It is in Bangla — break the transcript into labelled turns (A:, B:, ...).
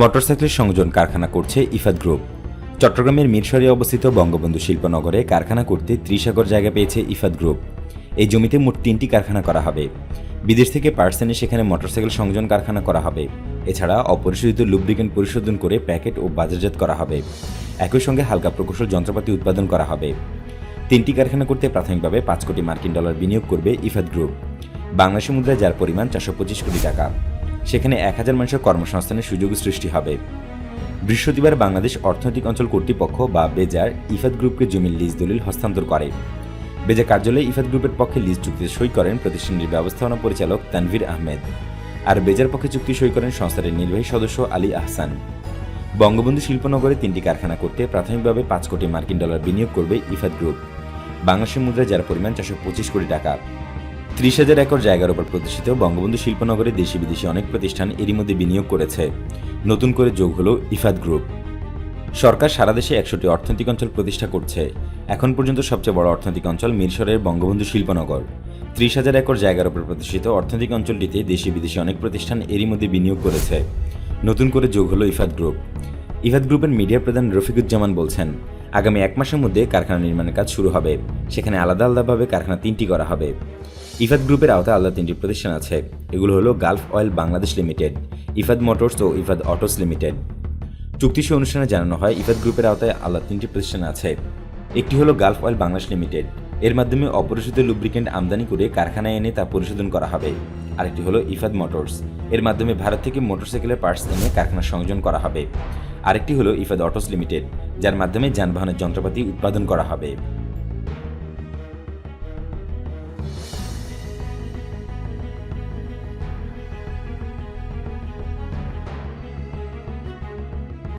A: মোটরসাইকেলের সংযোজন কারখানা করছে ইফাদ গ্রুপ। চট্টগ্রামের মিরসরে অবস্থিত বঙ্গবন্ধু শিল্পনগরে কারখানা করতে ত্রিশ একর জায়গা পেয়েছে ইফাদ গ্রুপ। এই জমিতে মোট তিনটি কারখানা করা হবে। বিদেশ থেকে পার্টস এনে সেখানে মোটরসাইকেল সংযোজন কারখানা করা হবে। এছাড়া অপরিশোধিত লুব্রিকেন্ট পরিশোধন করে প্যাকেট ও বাজারজাত করা হবে। একই সঙ্গে হালকা প্রকৌশল যন্ত্রপাতি উৎপাদন করা হবে। তিনটি কারখানা করতে প্রাথমিকভাবে পাঁচ কোটি মার্কিন ডলার বিনিয়োগ করবে ইফাদ গ্রুপ। বাংলাদেশি মুদ্রায় যার পরিমাণ চারশো পঁচিশ কোটি টাকা। সেখানে এক হাজার মানুষের কর্মসংস্থানের সুযোগ সৃষ্টি হবে। বৃহস্পতিবার বাংলাদেশ অর্থনৈতিক অঞ্চল কর্তৃপক্ষ বা বেজার ইফাদ গ্রুপকে জমির লিজ দলিল হস্তান্তর করে। বেজা কার্যালয়ে ইফাদ গ্রুপের পক্ষে লিজ চুক্তিতে সই করেন প্রতিষ্ঠানটির ব্যবস্থাপনা পরিচালক তানভীর আহমেদ আর বেজার পক্ষে চুক্তি সই করেন সংস্থাটির নির্বাহী সদস্য আলী আহসান। বঙ্গবন্ধু শিল্পনগরে তিনটি কারখানা করতে প্রাথমিকভাবে পাঁচ কোটি মার্কিন ডলার বিনিয়োগ করবে ইফাদ গ্রুপ। বাংলাদেশের মুদ্রায় যার পরিমাণ চারশো পঁচিশ কোটি টাকা। ত্রিশ হাজার একর জায়গার উপর প্রতিষ্ঠিত বঙ্গবন্ধু শিল্পনগরে দেশি বিদেশি অনেক প্রতিষ্ঠান এরই মধ্যে বিনিয়োগ করেছে। নতুন করে যোগ হলো ইফাদ গ্রুপ। সরকার সারা দেশে একশোটি অর্থনৈতিক অঞ্চল প্রতিষ্ঠা করছে। এখন পর্যন্ত সবচেয়ে বড় অর্থনৈতিক অঞ্চল মিরসরের বঙ্গবন্ধু শিল্পনগর। ত্রিশ হাজার একর জায়গার উপর প্রতিষ্ঠিত অর্থনৈতিক অঞ্চলটিতে দেশি বিদেশি অনেক প্রতিষ্ঠান এরই মধ্যে বিনিয়োগ করেছে। নতুন করে যোগ হলো ইফাদ গ্রুপ। ইফাদ গ্রুপের মিডিয়া প্রধান রফিকুজ্জামান বলছেন, আগামী এক মাসের মধ্যে কারখানা নির্মাণের কাজ শুরু হবে। সেখানে আলাদা আলাদাভাবে কারখানা তিনটি করা হবে। ইফাদ গ্রুপের আওতায় আলাদা তিনটি প্রতিষ্ঠান আছে। এগুলো হলো Gulf oil Bangladesh limited Ifad motors ও ইফাদ অটোস লিমিটেড। চুক্তি সই অনুষ্ঠানে জানানো হয় ইফাদ গ্রুপের আওতায় আলাদা তিনটি প্রতিষ্ঠান আছে। একটি হলো গালফ অয়েল বাংলাদেশ লিমিটেড। এর মাধ্যমে অপরিশোধিত লুব্রিকেন্ট আমদানি করে কারখানায় এনে তা পরিশোধন করা হবে। আরেকটি হলো ইফাদ মোটরস। এর মাধ্যমে ভারত থেকে মোটরসাইকেলের পার্টস এনে কারখানা সংযোজন করা হবে। আরেকটি হলো ইফাদ অটোস লিমিটেড, যার মাধ্যমে যানবাহনের যন্ত্রপাতি উৎপাদন করা হবে।